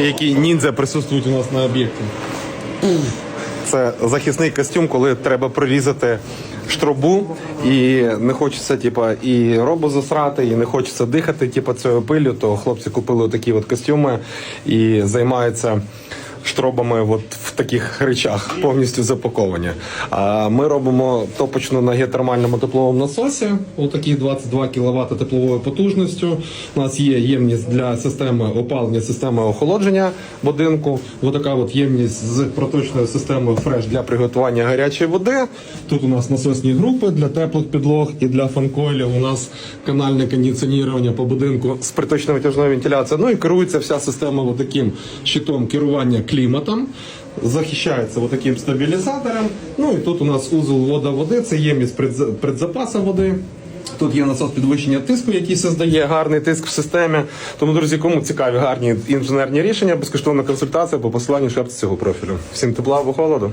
Які ніндзя присутствують у нас на об'єкті. Це захисний костюм, коли треба прорізати штробу, і не хочеться, типа, і робу засрати, і не хочеться дихати, типа, цією пилю, то хлопці купили такі от костюми і займаються штробами от в таких речах, повністю запаковані. А ми робимо топочну на геотермальному тепловому насосі, отакі 22 кВт тепловою потужністю. У нас є ємність для системи опалення, системи охолодження будинку. Отака от ємність з проточною системою фреш для приготування гарячої води. Тут у нас насосні групи для теплих підлог і для фанкойлів. У нас канальне кондиціонування по будинку з приточною витяжною вентиляцією. Ну і керується вся система таким щитом керування кліматом. Захищається таким стабілізатором. Ну і тут у нас узол вода води, це ємність предза- предзапаса води. Тут є насос підвищення тиску, який создає гарний тиск в системі. Тому, друзі, кому цікаві гарні інженерні рішення, безкоштовна консультація по посиланню шапці цього профілю. Всім тепла або холоду.